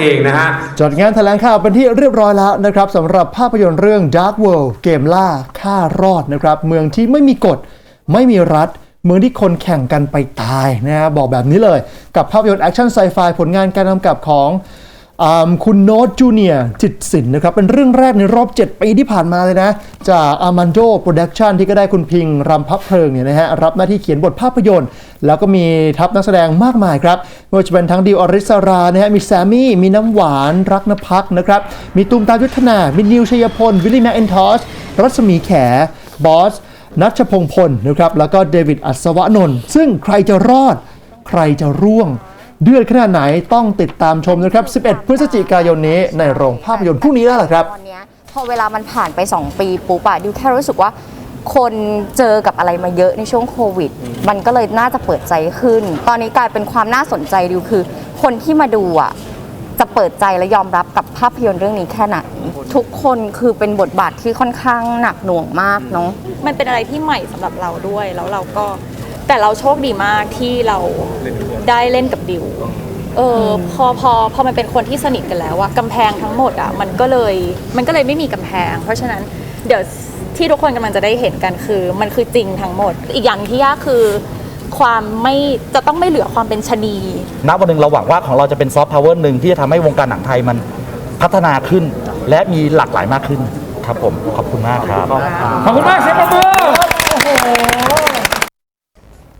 เองนะฮะจัดงานแถลงข่าวเป็นที่เรียบร้อยแล้วนะครับสำหรับภาพยนตร์เรื่อง Dark World เกมล่าฆ่ารอดนะครับเมืองที่ไม่มีกฎ ไม่มีรัฐ เมืองที่คนแข่งกันไปตายนะฮะบอกแบบนี้เลย กับภาพยนตร์แอคชั่นไซไฟผลงานการกำกับของ คุณโน้ตจูเนียจิตศิลป์นะครับ เป็นเรื่องแรกในรอบ 7 ปีที่ผ่านมาเลยนะ จากอามันโดโปรดักชันที่ก็ได้คุณพิงรำพับเพลิงเนี่ยนะฮะ รับหน้าที่เขียนบทภาพยนตร์ แล้วก็มีทัพนักแสดงมากมายครับไม่ว่าจะเป็นทั้งดิวอริสรานะฮะมีแซมมี่ มีน้ำหวานรักนภักนะครับ มีตูมตามยุทธนา มีนิวชัยพล วิลลี่แมคเอนทอสรัศมีแข บอสนัชพงพลนะครับแล้วก็เดวิดอัศวนนท์ซึ่งใครจะรอด ใครจะร่วง เดือดขนาดไหนต้องติดตามชมนะครับ 11 พฤศจิกายนนี้ในโรงภาพยนตร์พรุ่งนี้แล้วล่ะครับ ตอนเนี้ยพอเวลามันผ่านไป 2 ปีปุ๊บอะดิวแค่รู้สึกว่าคนเจอกับอะไรมาเยอะในช่วงโควิด มันก็เลยน่าจะเปิดใจขึ้น ตอนนี้กลายเป็นความน่าสนใจดิวคือ คนที่มาดูอะจะเปิดใจและยอมรับกับภาพยนตร์เรื่องนี้แค่ไหนทุกคนคือเป็นบทบาทที่ค่อนข้างหนักหน่วงมากเนาะ มันเป็นอะไรที่ใหม่สำหรับเราด้วย แล้วเราก็ แต่เราโชคดีมากที่เราได้เล่นกับดิวเออพอพอพอมันเป็นคนที่สนิทกันแล้วอะกำแพงทั้งหมดอะมันก็เลยมันก็เลยไม่มีกำแพง เพราะฉะนั้นเดี๋ยวที่ทุกคนกำลังจะได้เห็นกันคือ มันคือจริงทั้งหมด อีกอย่างที่ยากคือความไม่จะต้องไม่เหลือความเป็นชะนีณวันหนึ่งเราหวังว่าของเราจะเป็นซอฟต์พาวเวอร์หนึ่งที่จะทำให้วงการหนังไทยมันพัฒนาขึ้น และมีหลากหลายมากขึ้นครับผมขอบคุณมากครับขอบคุณมากเสียงปรบมือ ข